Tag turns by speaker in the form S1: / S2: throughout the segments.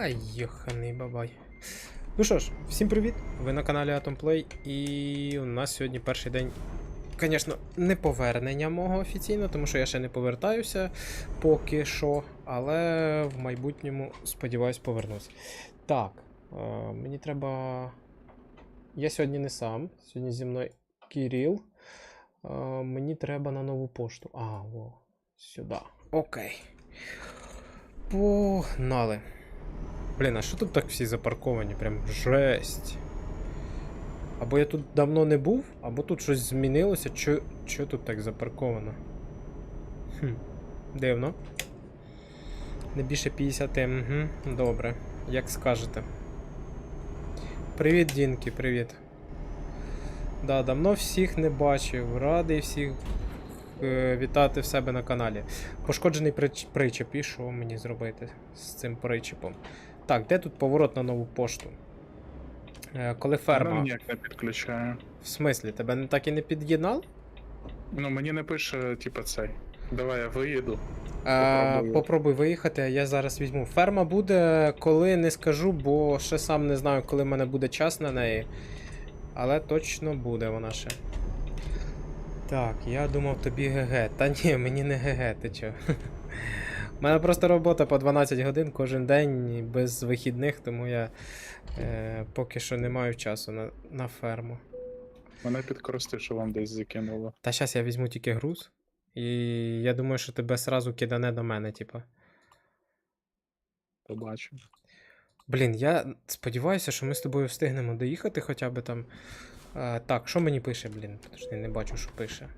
S1: Ай, йоханий бабай. Ну що ж, всім привіт! Ви на каналі Atom Play, і у нас сьогодні перший день, звісно, не повернення мого офіційно, тому що я ще не повертаюся поки що, але в майбутньому, сподіваюсь, повернусь. Так, е, мені треба. Я сьогодні не сам, сьогодні зі мною Кирил. Е, мені треба на нову пошту. А, во, сюди. Окей. Погнали. Блін, а що тут так всі запарковані? Прям жесть. Або я тут давно не був, або тут щось змінилося. Чо, чо тут так запарковано? Хм, дивно. Не більше 50, угу, добре. Як скажете. Привіт, Дінки, привіт. Да, давно всіх не бачив. Радий всіх вітати в себе на каналі. Пошкоджений прич- причеп, і що мені зробити з цим причепом? Так, де тут поворот на нову пошту? Е, коли ферма.
S2: ніяк не підключає.
S1: В смислі, тебе так і не під'єднав?
S2: Ну, мені не пише, типа, цей. Давай я виїду.
S1: Е, попробуй виїхати, а я зараз візьму. Ферма буде, коли не скажу, бо ще сам не знаю, коли в мене буде час на неї. Але точно буде вона ще. Так, я думав тобі ГГ. Та ні, мені не ГГ, ти чо. У мене просто робота по 12 годин кожен день без вихідних, тому я е, поки що не маю часу на, на ферму.
S2: Мене підкористи, що вам десь закинуло.
S1: Та зараз я візьму тільки груз. І я думаю, що тебе сразу кидане до мене, типа.
S2: Побачу.
S1: Блін, я сподіваюся, що ми з тобою встигнемо доїхати хоча б там. А, так, що мені пише, блін? Подожди, не бачу, що пише.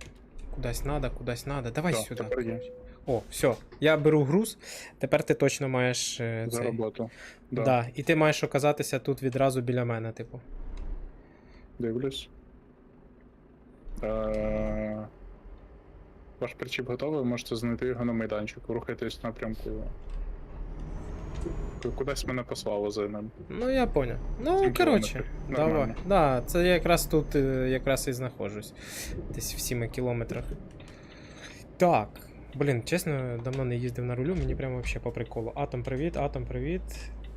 S1: Кудись надо, кудись надо. Давай
S2: Так,
S1: сюди. О, все, я беру груз. Тепер ти точно маєш. е,
S2: За
S1: цей...
S2: роботу.
S1: Да.
S2: Да.
S1: І ти маєш оказатися тут відразу біля мене, типу.
S2: Дивлюсь. Е... Ваш причіп готовий, ви можете знайти його на майданчику. Рухайтесь в напрямку. Ку- Кудись мене послало за ним.
S1: Ну, я поняв. Ну, коротше, давай. Да, це я якраз тут е, якраз і знаходжусь. Десь в 7 кілометрах. Так. Блін, чесно, давно не їздив на рулю, мені прямо вообще по приколу. Атом, привіт, Атом, привіт.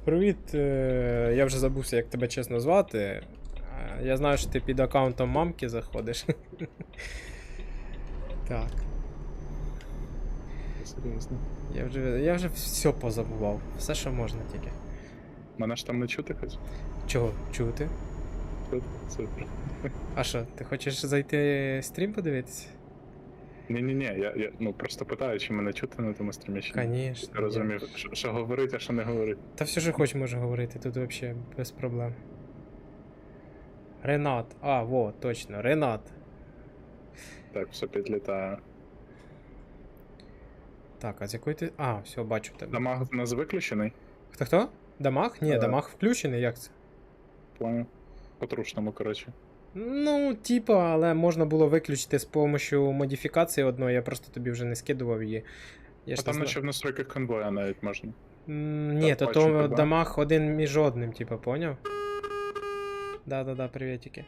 S1: Привіт. Е, я вже забувся, як тебе чесно звати. Е, Я знаю, що ти під аккаунтом мамки заходиш. так.
S2: Серйозно.
S1: Я вже, я вже все позабував. Все, що можна тільки.
S2: Мене ж там не чути хоч?
S1: Чого чути?
S2: Супер, Супер.
S1: А що, ти хочеш зайти стрім подивитися?
S2: Ні-ні-ні, я, я ну, просто питаю, чи мене чути на тому стрімі. чи.
S1: Конечно.
S2: Я розумів, що, що говорить, а що не говорить.
S1: Та все, що хоч може говорити, тут взагалі без проблем. Ренат. А, во, точно, Ренат.
S2: Так, все підлітає.
S1: Так, а з якої ти. А, все, бачу тебе.
S2: Дамаг в нас виключений,
S1: Хто хто? Дамаг? Ні,
S2: Е.
S1: дамаг включений, як це?
S2: плану. По-трушному, коротше.
S1: Ну, типа, але можна було виключити з допомогою модифікації одної, я просто тобі вже не скидував її. Я
S2: А там наче в настройках конвоя навіть можна.
S1: М, Ні, то
S2: бачу
S1: то
S2: тебе.
S1: дамаг один між одним, типа, поняв? Да-да-да, привітики.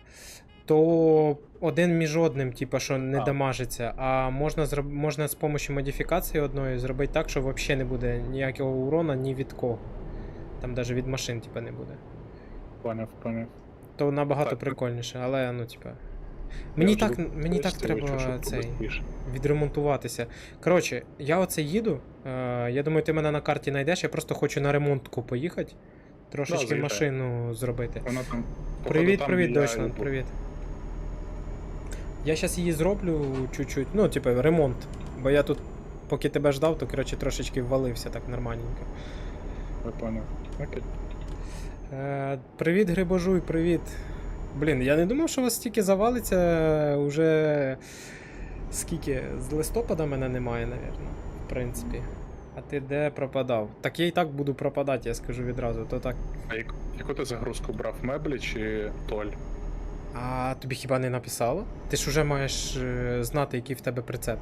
S1: То один між одним, типа, що не
S2: А.
S1: дамажиться, а можна зроб... можна з допомогою модифікації одної зробити так, що взагалі не буде ніякого урона ні від кого. Там навіть від машин, типа, не буде.
S2: Поняв, поняв.
S1: То набагато
S2: Так,
S1: прикольніше, але ну, типа. Мені
S2: Я
S1: так,
S2: вже
S1: мені так треба
S2: щоб
S1: цей відремонтуватися. Коротше, я оце їду. Е, я думаю, ти мене на карті знайдеш. Я просто хочу на ремонтку поїхати. Трошечки
S2: заїжджай.
S1: машину зробити.
S2: Вона там.
S1: Привіт,
S2: там,
S1: привіт,
S2: був.
S1: привіт. Я зараз її зроблю чуть-чуть, ну, типу, ремонт. Бо я тут, поки тебе ждав, то коротше трошечки ввалився так нормальненько.
S2: Я поняв. Окей.
S1: Е, привіт, Грибожуй, привіт. Блін, я не думав, що у вас стільки завалиться уже. Скільки? З листопада мене немає, напевно, в принципі. А ти де пропадав? Так я і так буду пропадати, я скажу відразу, то так.
S2: А яку ти загрузку брав? Меблі чи толь?
S1: А тобі хіба не написало? Ти ж уже маєш е, знати, який в тебе прицеп.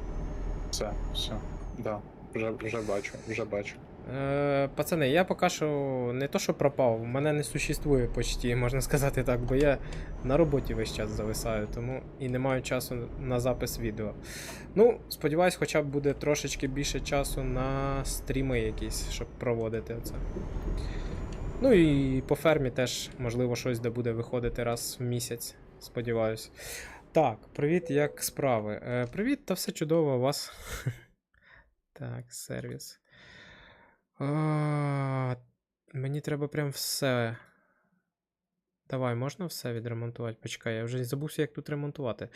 S2: Все, все. Да. Вже, вже бачу, вже бачу.
S1: Е, пацани, я поки що не то, що пропав, мене не существує почти, можна сказати так, бо я на роботі весь час зависаю, тому і не маю часу на запис відео. Ну, сподіваюсь, хоча б буде трошечки більше часу на стріми якісь, щоб проводити це. Ну і по фермі теж, можливо, щось де буде виходити раз в місяць, сподіваюсь. Так, привіт, як справи? Е, привіт, та все чудово у вас. так, сервіс. А, мені треба прям все. Давай, можна все відремонтувати? Почекай, я вже забувся, як тут ремонтувати.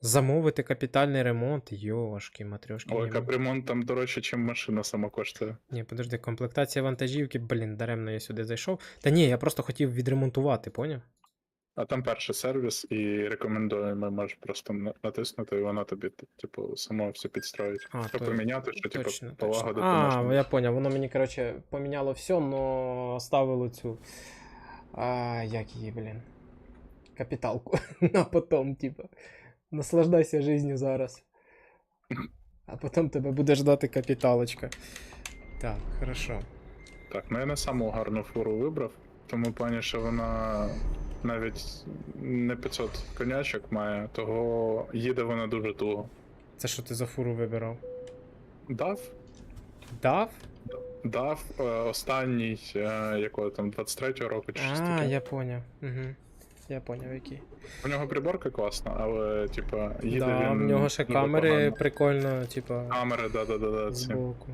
S1: Замовити капітальний ремонт. Йошки, матрьошки.
S2: Ой,
S1: ні,
S2: капремонт там дорожче, ніж машина сама коштує.
S1: ні, подожди, комплектація вантажівки, блін, даремно я сюди зайшов. Та ні, я просто хотів відремонтувати, поняв?
S2: А там перший сервіс і рекомендуємо, можеш просто натиснути, і вона тобі, типу, само все підстроїть.
S1: А,
S2: Що
S1: то-
S2: поміняти, що типу
S1: Точно, точно.
S2: полагодити
S1: А,
S2: можна.
S1: я поняв, воно мені, коротше, поміняло все, но оставило цю. А, як її, блін. Капіталку. На потом, типа. Наслаждайся жизнью зараз. А потім тебе буде ждати капіталочка. Так, хорошо.
S2: Так, ну я не саму гарну фуру вибрав, тому плані, що вона навіть не 500 конячок має, того їде вона дуже туго.
S1: Це що ти за фуру вибирав?
S2: Дав,
S1: Дав?
S2: дав е, останній, е, якого там 23-го року чи щось
S1: А,
S2: таке.
S1: я поняв. Угу. Я поняв, який.
S2: У нього приборка класна, але, типа, їде
S1: Да,
S2: він.
S1: в нього ще
S2: дуже
S1: камери
S2: погано.
S1: прикольно, типа.
S2: Камери, да-да-да, ці.
S1: Збоку.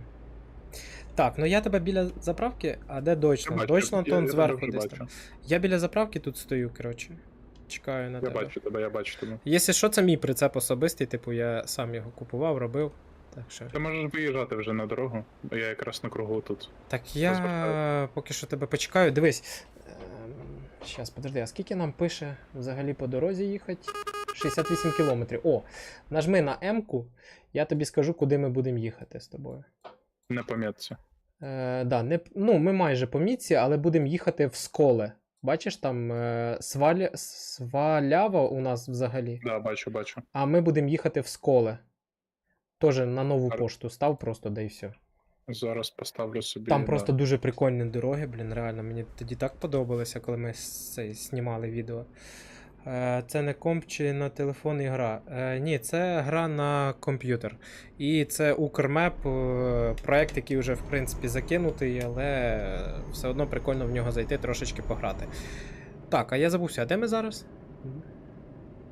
S1: Так, ну я тебе біля заправки, а де
S2: Я
S1: Дойчланд?
S2: бачу,
S1: Дойчланд
S2: я-
S1: он
S2: я
S1: зверху десь там. Я біля заправки тут стою, коротше. Чекаю на
S2: Я
S1: тебе.
S2: бачу тебе, я бачу тебе.
S1: Якщо що, це мій прицеп особистий, типу, я сам його купував, робив. Так що.
S2: Ти можеш виїжджати вже на дорогу, бо я якраз на кругу тут.
S1: Так я
S2: Розвертаю.
S1: поки що тебе почекаю. Дивись. Щас, подожди, а скільки нам пише взагалі по дорозі їхати? 68 кілометрів. О, нажми на М-ку, я тобі скажу, куди ми будемо їхати з тобою.
S2: Не пам'ятці.
S1: Е, да, не, ну, ми майже по міці, але будемо їхати в сколе. Бачиш, там е, сваля, свалява у нас взагалі,
S2: Да, бачу, бачу.
S1: а ми будемо їхати в сколе. Тоже на нову
S2: Ар-
S1: пошту став просто, да і все.
S2: Зараз поставлю собі.
S1: Там
S2: да.
S1: просто дуже прикольні дороги, блін, реально. Мені тоді так подобалося, коли ми цей, знімали відео. Е, Це не комп чи на телефон і гра. Е, Ні, це гра на комп'ютер. І це Укрмеп, е, проект, який вже в принципі закинутий, але все одно прикольно в нього зайти, трошечки пограти. Так, а я забувся, а де ми зараз?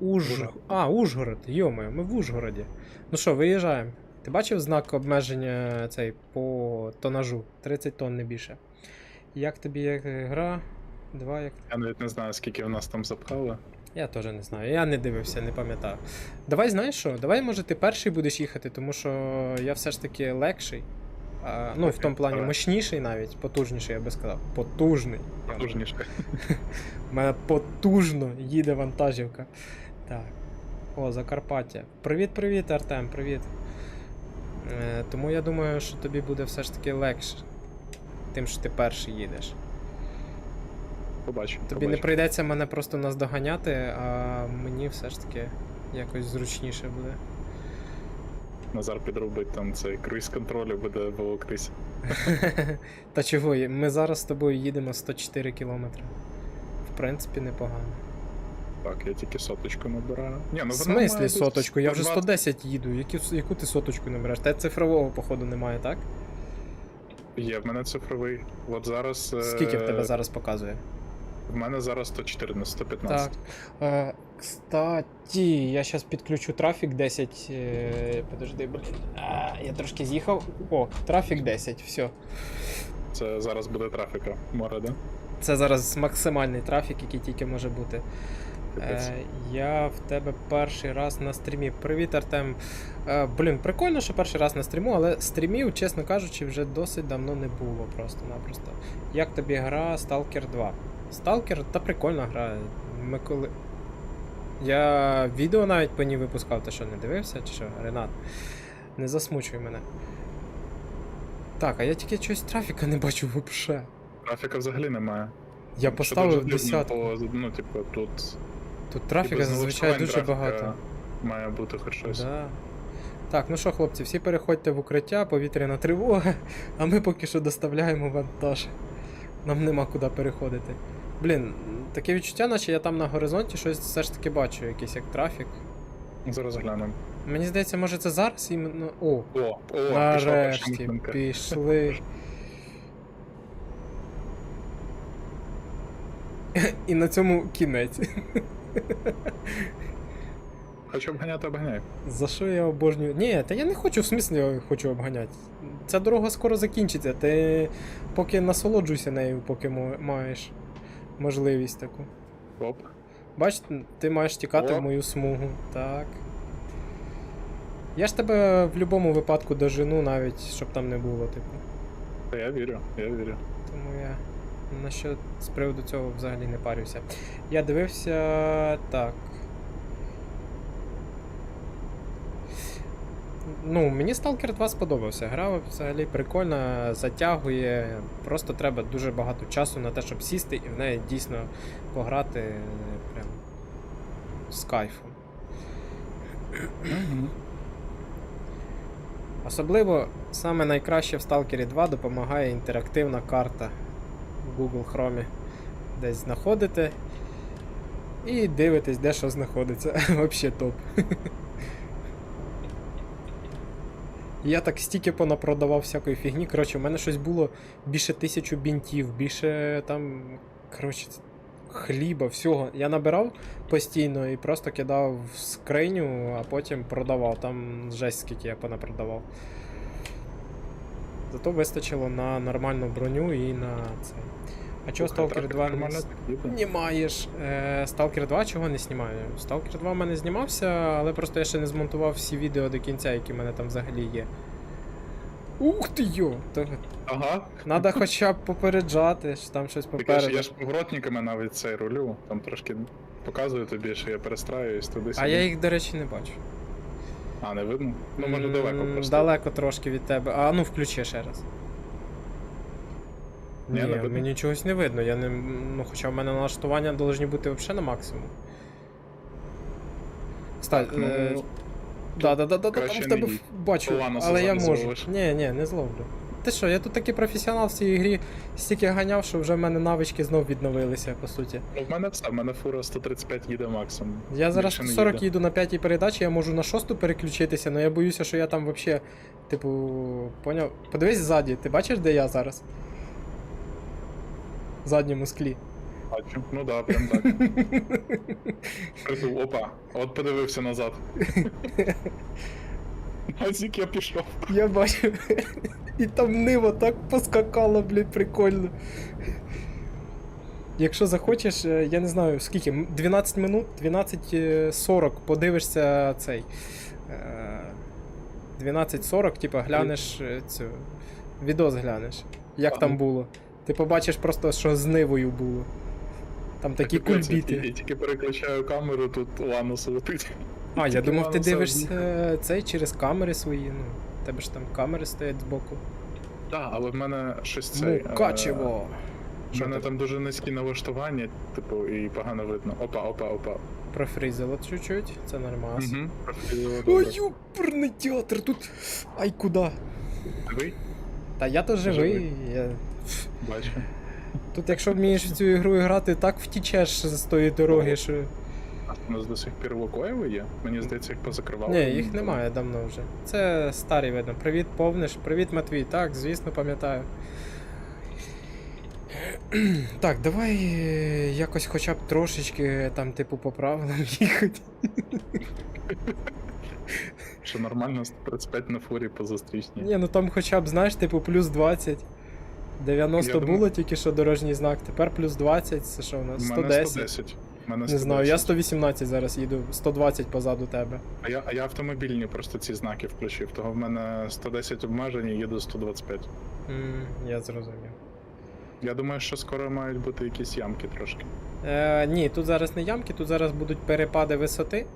S1: Уж... А, Ужгород, йомаю, ми в Ужгороді. Ну що, виїжджаємо. Ти бачив знак обмеження цей по тонажу? 30 тонн не більше. Як тобі як гра? Два як.
S2: Я навіть не знаю, скільки в нас там запхали.
S1: Я теж не знаю. Я не дивився, не пам'ятаю. Давай знаєш що? Давай, може, ти перший будеш їхати, тому що я все ж таки легший. А, ну, в тому плані
S2: давай.
S1: мощніший навіть, потужніший, я би сказав. Потужний.
S2: Потужніше.
S1: У мене потужно їде вантажівка. Так. О, Закарпаття. Привіт-привіт, Артем, привіт. Е, тому я думаю, що тобі буде все ж таки легше. Тим, що ти перший їдеш.
S2: Побачимо.
S1: Тобі не прийдеться мене просто наздоганяти, а мені все ж таки якось зручніше буде.
S2: Назар підробить там цей круїз контроль буде волоктися.
S1: Та чого, ми зараз з тобою їдемо 104 кілометри. В принципі, непогано.
S2: Так, я тільки соточку набираю. Ні, ну
S1: В смислі соточку? Я вже 110 їду. Яку, яку ти соточку набереш? Та цифрового, походу, немає, так?
S2: Є, в мене цифровий. От зараз. е,
S1: Скільки в тебе зараз показує?
S2: В мене зараз 114, 115.
S1: Так. Е, кстати, я зараз підключу трафік 10. Е, подожди, блін. А, я трошки з'їхав. О, трафік 10, все.
S2: Це зараз буде трафіка. Море, да?
S1: Це зараз максимальний трафік, який тільки може бути. Е, я в тебе перший раз на стрімі. Привіт, Артем. Е, блін, прикольно, що перший раз на стріму, але стрімів, чесно кажучи, вже досить давно не було просто-напросто. Як тобі гра Stalker 2? Stalker та прикольна гра. Ми коли. Я відео навіть по ній випускав, ти що, не дивився, чи що, Ренат? Не засмучуй мене. Так, а я тільки чогось трафіка не бачу взагалі.
S2: Трафіка взагалі немає.
S1: Я поставив
S2: дуже дивно,
S1: десятку.
S2: бо, Ну, типу, тут.
S1: Тут трафіка зазвичай дуже багато.
S2: Має бути хоч щось.
S1: Да. Так, ну що, хлопці, всі переходьте в укриття, повітряна тривога, а ми поки що доставляємо вантаж. Нам нема куди переходити. Блін, таке відчуття, наче я там на горизонті щось все ж таки бачу, якийсь як трафік.
S2: Зараз глянемо.
S1: Мені здається, може це зараз іменно. О,
S2: О, о,
S1: нарешті пішли. І на цьому кінець.
S2: Хочу обганяти, обганяй.
S1: За що я обожнюю? Ні, та я не хочу, в смислі хочу обганяти. Ця дорога скоро закінчиться, ти поки насолоджуйся нею, поки маєш можливість таку.
S2: Оп.
S1: Бач, ти маєш тікати
S2: Оп.
S1: в мою смугу. Так. Я ж тебе в будь-якому випадку дожену, навіть щоб там не було, типу.
S2: Я вірю, я вірю.
S1: Тому я на що з приводу цього взагалі не парюся. Я дивився. Так. Ну, мені Stalker 2 сподобався. Гра взагалі прикольна, затягує. Просто треба дуже багато часу на те, щоб сісти і в неї дійсно пограти е, прям з кайфом. Особливо саме найкраще в Stalker 2 допомагає інтерактивна карта в Google Chrome. Десь знаходите і дивитесь, де що знаходиться. Взагалі топ. Я так стільки понапродавав всякої фігні. Коротше, у мене щось було більше тисячу бінтів, більше там. Коротше, хліба, всього. Я набирав постійно і просто кидав в скриню, а потім продавав. Там жесть скільки я понапродавав. Зато вистачило на нормальну броню і на це. А чого Stalker 2 не знімаєш? Е, Stalker 2 чого не знімаю? Stalker 2 в мене знімався, але просто я ще не змонтував всі відео до кінця, які в мене там взагалі є. Ух ти йо!
S2: Ага.
S1: надо хоча б попереджати, що там щось
S2: Так я ж,
S1: попереду.
S2: поворотниками навіть цей рулю, там трошки показую тобі, що я перестраюсь туди
S1: А я їх, до речі, не бачу.
S2: А, не видно? Ну, може далеко просто.
S1: Далеко трошки від тебе. А ну включи ще раз.
S2: Ні,
S1: Ні,
S2: не видно?
S1: мені чогось не видно. Я не. Ну, хоча в мене налаштування повинні бути взагалі на максимум. Кстати,
S2: Ну,
S1: е, да, да, да, да, да, там в тебе
S2: їдь.
S1: бачу,
S2: Ланоса
S1: але я можу.
S2: зловиш.
S1: Ні, ні, не зловлю. Ти що, я тут такий професіонал в цій грі, стільки ганяв, що вже в мене навички знов відновилися, по суті.
S2: Ну, в мене все, в мене фура 135 їде максимум.
S1: Я зараз
S2: Більше
S1: 40
S2: їде.
S1: їду на п'ятій передачі, я можу на шосту переключитися, але я боюся, що я там взагалі, типу, поняв. Подивись ззаді, ти бачиш, де я зараз? Задньому склі.
S2: Бачу. Ну да, прям так. Притул, опа, от подивився назад. Азік я пішов.
S1: Я бачу. І там ниво так поскакало, блін, прикольно. Якщо захочеш, е, я не знаю скільки, 12 минут, 12.40 подивишся цей. е, 12.40, типа глянеш е, цю. Відос глянеш. Як
S2: Ага.
S1: там було. Ти побачиш просто, що з нивою було. Там такі
S2: Капець, Я тільки переключаю камеру, тут Ланос летить.
S1: А, я
S2: тільки
S1: думав, ти дивишся е, цей через камери свої. Ну, тебе ж там камери стоять збоку.
S2: Так, але в мене щось цей. е,
S1: Мукачево.
S2: В
S1: Що
S2: мене
S1: там?
S2: дуже низькі налаштування, типу, і погано видно. Опа, опа, опа.
S1: Профрізило чуть-чуть, це нормально.
S2: Угу.
S1: Ой, юперний театр тут. Ай, куди?
S2: Живий?
S1: Та я то живий.
S2: Живий.
S1: Я...
S2: Бачу.
S1: Тут, якщо вмієш в цю ігру грати, так втічеш з тої дороги, що.
S2: У нас до сих пір Лукоєви є? Мені здається, їх позакривали.
S1: Ні, їх немає давно вже. Це старі видно. Привіт, повниш. Привіт, Матвій. Так, звісно, пам'ятаю. Так, давай е, якось хоча б трошечки там, типу, по правилам їхати.
S2: Що нормально 135 на фурі по зустрічній.
S1: Ні, ну там хоча б, знаєш, типу, плюс 20. 90
S2: Я
S1: було
S2: думаю-
S1: тільки що дорожній знак, тепер плюс 20, це що у нас?
S2: мене
S1: 110.
S2: 110. У мене
S1: Не знаю, я 118 зараз їду, 120 позаду тебе.
S2: А я, а я автомобільні просто ці знаки включив, того в мене 110 обмежень і їду 125.
S1: М, я зрозумів.
S2: Я думаю, що скоро мають бути якісь ямки трошки.
S1: Е, ні, тут зараз не ямки, тут зараз будуть перепади висоти.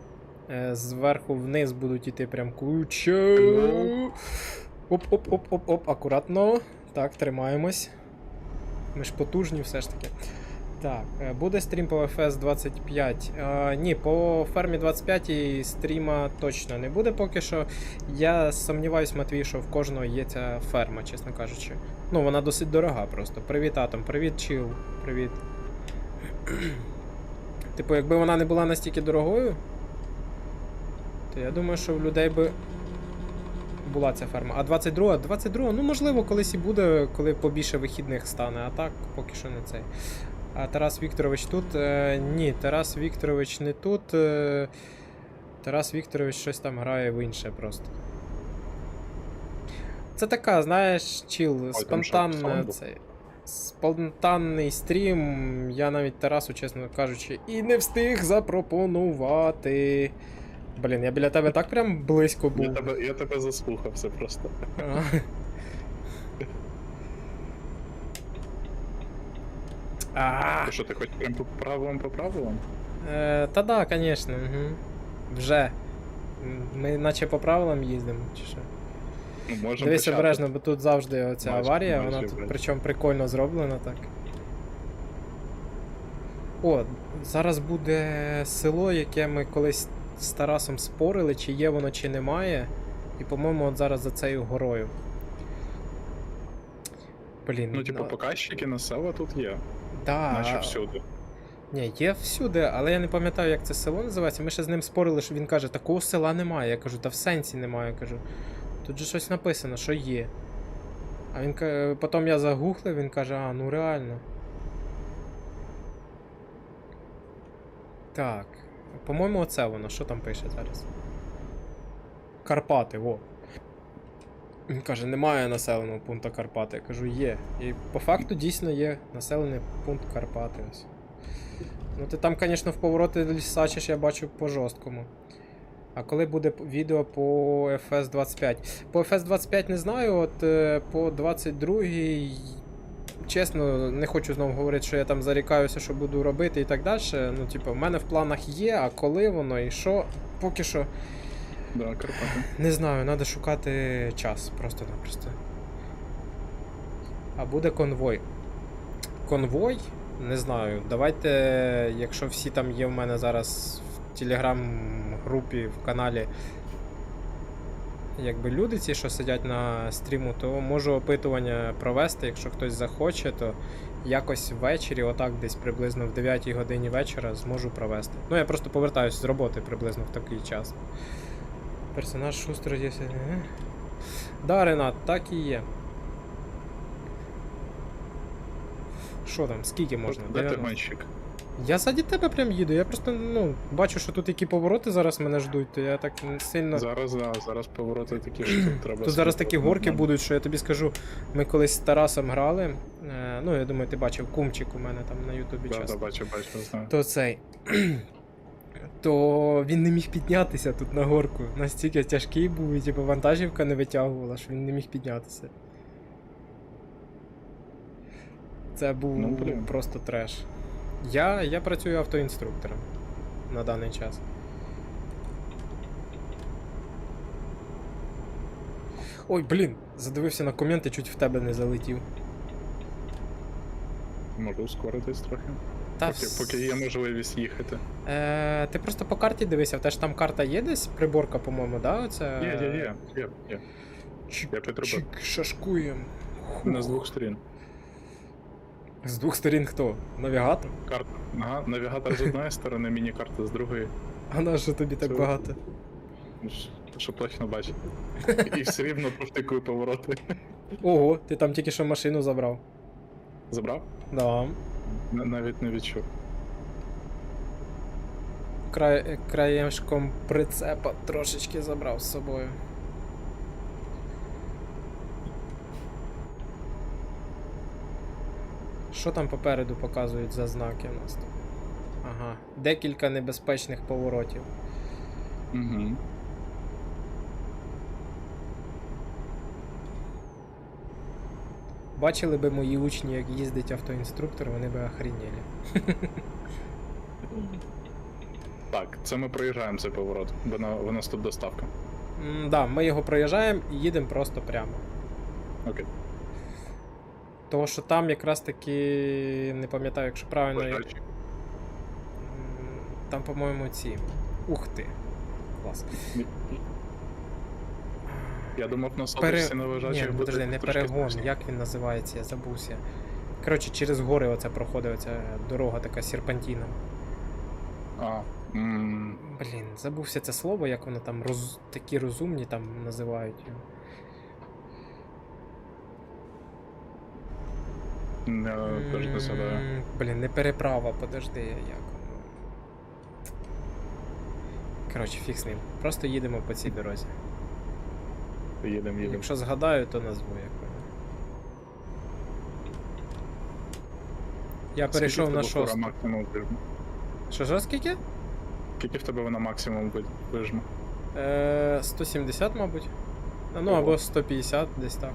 S1: Е, зверху вниз будуть іти прям куча. Оп-оп-оп-оп-оп, акуратно. Так, тримаємось. Ми ж потужні все ж таки. Так, е, буде стрім по FS 25. Е, ні, по фермі 25 стріма точно не буде поки що. Я сумніваюсь, Матвій, що в кожного є ця ферма, чесно кажучи. Ну, вона досить дорога просто. Привіт, Атом, привіт, Чил, привіт. Типу, якби вона не була настільки дорогою, то я думаю, що в людей би була ця ферма. А 22, 22, ну можливо, колись і буде, коли побільше вихідних стане, а так поки що не цей. А Тарас Вікторович тут? Е, ні, Тарас Вікторович не тут. Е, Тарас Вікторович щось там грає в інше просто. Це така, знаєш, чіл, спонтанна.
S2: саунд був?
S1: Це, спонтанний стрім. Я навіть Тарасу, чесно кажучи, і не встиг запропонувати. Блін, я біля тебе так прям близько був.
S2: Я тебе, я тебе заслухався просто.
S1: А. А,
S2: Ти що, ти хоч прям по правилам по правилам?
S1: е, Та да, звісно. Угу. Вже. Ми наче по правилам їздимо, чи що?
S2: Ну, можемо
S1: Дивись
S2: почати.
S1: обережно, бо тут завжди оця
S2: Майже-
S1: аварія,
S2: майже,
S1: вона тут
S2: блядь.
S1: причому прикольно зроблена так. О, зараз буде село, яке ми колись з Тарасом спорили, чи є воно, чи немає. І, по-моєму, от зараз за цією горою. Блін,
S2: Ну, типу, показчики на села тут є,
S1: да,
S2: наче всюди.
S1: Ні, є всюди, але я не пам'ятаю, як це село називається. Ми ще з ним спорили, що він каже, такого села немає. Я кажу, та в сенсі немає. Я кажу. Тут же щось написано, що є. А він каже, потім я загуглив, він каже, а, ну реально. Так. По-моєму, оце воно. Що там пише зараз? Карпати, во. Він каже, немає населеного пункту Карпати. Я кажу, є. І по факту дійсно є населений пункт Карпати. Ось. Ну ти там, звісно, в повороти лісачиш, я бачу по жорсткому. А коли буде відео по FS 25? По FS 25 не знаю, от е, по 22 чесно, не хочу знову говорити, що я там зарікаюся, що буду робити і так далі. Ну, типу, в мене в планах є, а коли воно і що, поки що
S2: Да, Карпати.
S1: не знаю, треба шукати час просто-напросто. А буде конвой. Конвой? Не знаю. Давайте, якщо всі там є в мене зараз в телеграм-групі, в каналі, якби люди ці, що сидять на стріму, то можу опитування провести, якщо хтось захоче, то якось ввечері, отак десь приблизно в 9 годині вечора зможу провести. Ну, я просто повертаюся з роботи приблизно в такий час. Персонаж шустро є. Да, Ренат, так і є. Що там, скільки можна?
S2: Де ти
S1: 90?
S2: гонщик?
S1: Я ззаді тебе прям їду. Я просто ну, бачу, що тут які повороти зараз мене ждуть, то я так сильно.
S2: Зараз, да, зараз повороти такі, що тут треба.
S1: Тут зараз такі горки будуть, що я тобі скажу. Ми колись з Тарасом грали. Е, ну, я думаю, ти бачив кумчик у мене там на Ютубі
S2: Да,
S1: часто.
S2: да, бачу, бачу, знаю.
S1: То цей. То він не міг піднятися тут на горку. Настільки тяжкий був, і типу вантажівка не витягувала, що він не міг піднятися. Це був
S2: Ну,
S1: просто треш. Я, я працюю автоінструктором на даний час. Ой, блін, задивився на коменти, чуть в тебе не залетів.
S2: Можу ускоритись трохи.
S1: Та
S2: Поки,
S1: вс-
S2: поки є можливість їхати.
S1: Е, ти просто по карті дивися, в те там карта є десь, приборка, по-моєму, да? Оце...
S2: Є, є, є, є, є. Я
S1: чик, шашкуєм.
S2: З двох сторін.
S1: З двох сторін хто? Навігатор?
S2: Карта. Ага, навігатор з одної сторони, міні-карта з другої.
S1: А на що тобі так
S2: Це-
S1: багато?
S2: Ну, Щоб точно бачити. І все рівно провтикую повороти.
S1: Ого, ти там тільки що машину забрав.
S2: Забрав?
S1: Да.
S2: Н- Навіть не відчув.
S1: Край, краєшком прицепа трошечки забрав з собою. Що там попереду показують за знаки у нас тут? Ага, декілька небезпечних поворотів.
S2: Угу.
S1: Бачили би мої учні, як їздить автоінструктор, вони би охренели.
S2: Так, це ми проїжджаємо цей поворот, бо на, у нас тут доставка.
S1: М, да, ми його проїжджаємо і їдемо просто прямо.
S2: Окей.
S1: Того, що там якраз таки не пам'ятаю, якщо правильно.
S2: Бажаючи.
S1: Там, по-моєму, ці. Ух ти. Клас.
S2: Я думав, на
S1: Пере...
S2: на
S1: Ні, ну,
S2: буде
S1: подожди, не перегон, як він називається, я забувся. Коротше, через гори оце проходить оця дорога така серпантіна.
S2: А,
S1: Блін, забувся це слово, як воно там роз... такі розумні там називають його.
S2: Я теж не згадаю.
S1: М, Блін, не переправа, подожди, як. воно. Коротше, фіг з ним. Просто їдемо по цій дорозі.
S2: Їдемо, їдемо.
S1: Якщо згадаю, то назву як воно. Я перейшов на шосту.
S2: максимум вижме?
S1: Що ж, скільки?
S2: Скільки в тебе вона максимум ви- вижме?
S1: Е, 170, мабуть. А, Ну
S2: Ого.
S1: або 150, десь так.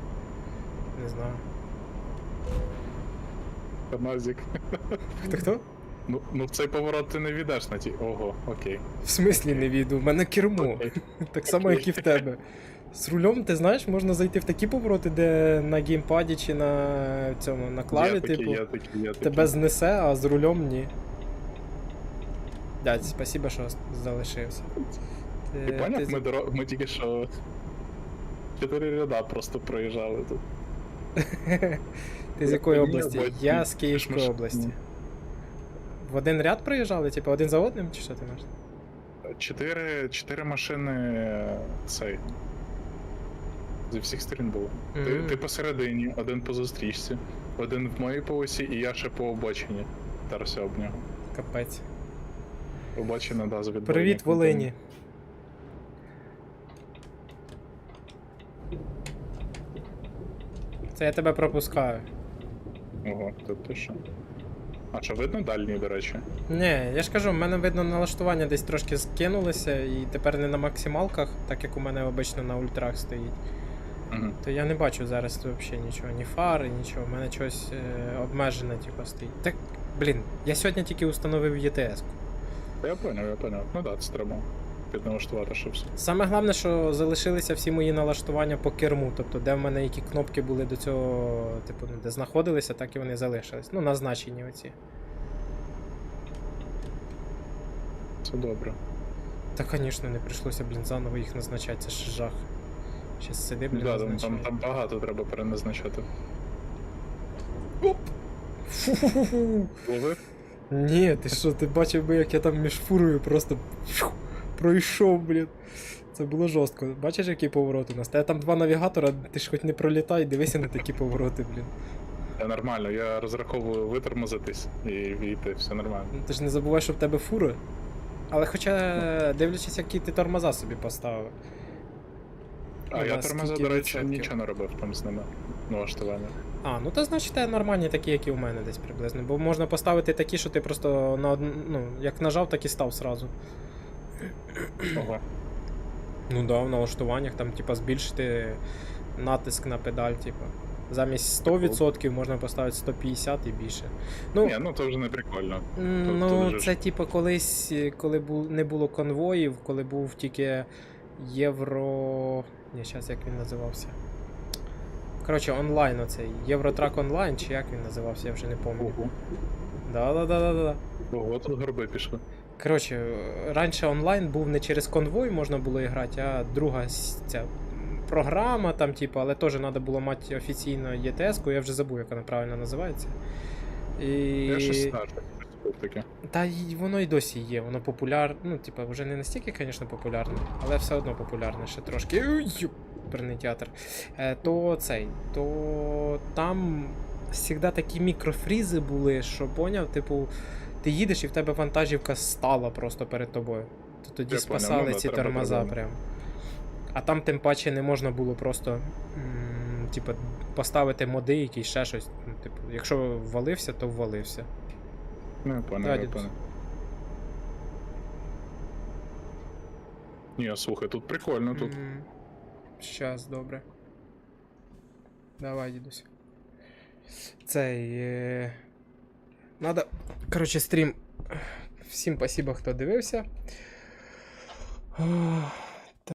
S1: Не знаю.
S2: Назік.
S1: Хто хто?
S2: Ну, ну в цей поворот ти не віддаш на ті. Ого, окей.
S1: В смислі не віду, в мене кермо.
S2: Окей.
S1: Так само, як і в тебе. З рулем, ти знаєш, можна зайти в такі повороти, де на геймпаді чи на цьому на клаві,
S2: я
S1: типу,
S2: я такий, я такий.
S1: тебе знесе, а з рулем ні. Дядь, спасибо, що залишився.
S2: Ти
S1: Ти-
S2: поняв,
S1: ти-
S2: ми, доро... ми тільки що чотири ряда просто проїжджали тут.
S1: Ти з якої області? Я з Київської області. В один ряд проїжджали, типу один за одним, чи що ти маєш?
S2: Чотири, чотири машини е, цей. Зі всіх сторін було. Ти,
S1: Мгм.
S2: ти посередині, один по зустрічці, один в моїй полосі, і я ще по обочині. Тарався об нього.
S1: Капець.
S2: Обочина, да, з.
S1: Привіт, Волині. Це я тебе пропускаю.
S2: Ого, тут ти що? А що видно дальній, до речі?
S1: Ні, я ж кажу, в мене видно налаштування десь трошки скинулося, і тепер не на максималках, так як у мене обично на ультрах стоїть.
S2: Угу.
S1: То я не бачу зараз взагалі нічого, ні фари, нічого. У мене щось е, обмежене, типу, стоїть. Так, блін, я сьогодні тільки установив ЄТС.
S2: Я поняв, я поняв. Ну да, це треба підналаштувати, щоб все.
S1: Саме головне, що залишилися всі мої налаштування по керму. Тобто, де в мене які кнопки були до цього, типу, де знаходилися, так і вони залишились. Ну, назначені оці.
S2: Це добре.
S1: Та, звісно, не прийшлося, блін, заново їх назначати, це ж жах. Щас сиди, блін,
S2: Да, там, там, там багато треба переназначати. Ловив?
S1: Ні, ти що, ти бачив би, як я там між фурою просто фью, пройшов, блін. Це було жорстко. Бачиш, який поворот у нас? Та там два навігатора, ти ж хоч не пролітай, дивися на такі повороти, блін.
S2: Я нормально, я розраховую витормозитись і війти, все нормально.
S1: Ну, Ти ж не забувай, що в тебе фура. Але хоча, дивлячись, які ти тормоза собі поставив.
S2: А
S1: Ну,
S2: я тормоза, до речі,
S1: відсотків?
S2: нічого не робив там з ними. Налаштування.
S1: А, ну то значить те нормальні такі, як і у мене десь приблизно. Бо можна поставити такі, що ти просто на одну, ну, як нажав, так і став сразу.
S2: Ого.
S1: Ну да, в налаштуваннях там, типа, збільшити натиск на педаль, типа. Замість 100% можна поставити 150 і більше. Ну,
S2: Ні, ну це вже не прикольно. то-
S1: ну
S2: то
S1: це
S2: ж-
S1: типа колись, коли бу, не було конвоїв, коли був тільки Євро. Ні, зараз як він називався. Коротше, онлайн оцей. Євротрак онлайн, чи як він називався, я вже не пам'ятаю.
S2: Ого.
S1: Да-да-да-да-да.
S2: Ого, тут горби пішли.
S1: Коротше, раніше онлайн був не через конвой можна було грати, а друга ця програма, там, типу, але теж треба було мати офіційно ЄТС-ку, я вже забув, як вона правильно називається. І...
S2: Я щось знаю, таке.
S1: Та й воно і досі є, воно популярне. Ну, типа, вже не настільки, звісно, популярне, але все одно популярне ще трошки. Ой, театр. Е, то цей, то там завжди такі мікрофрізи були, що поняв, типу, ти їдеш і в тебе вантажівка стала просто перед тобою. То тоді
S2: Я
S1: спасали
S2: ну да,
S1: ці тормоза прям. А там тим паче не можна було просто. м, Типа, поставити моди, якісь ще щось. Ну, типу, якщо ввалився, то ввалився.
S2: Ну, я понял,
S1: Да,
S2: я понял. Ні, слухай, тут прикольно, тут.
S1: Щас, добре. Давай, дідусь. Цей. Е... Надо. Коротше, стрім. Всім спасибо, хто дивився.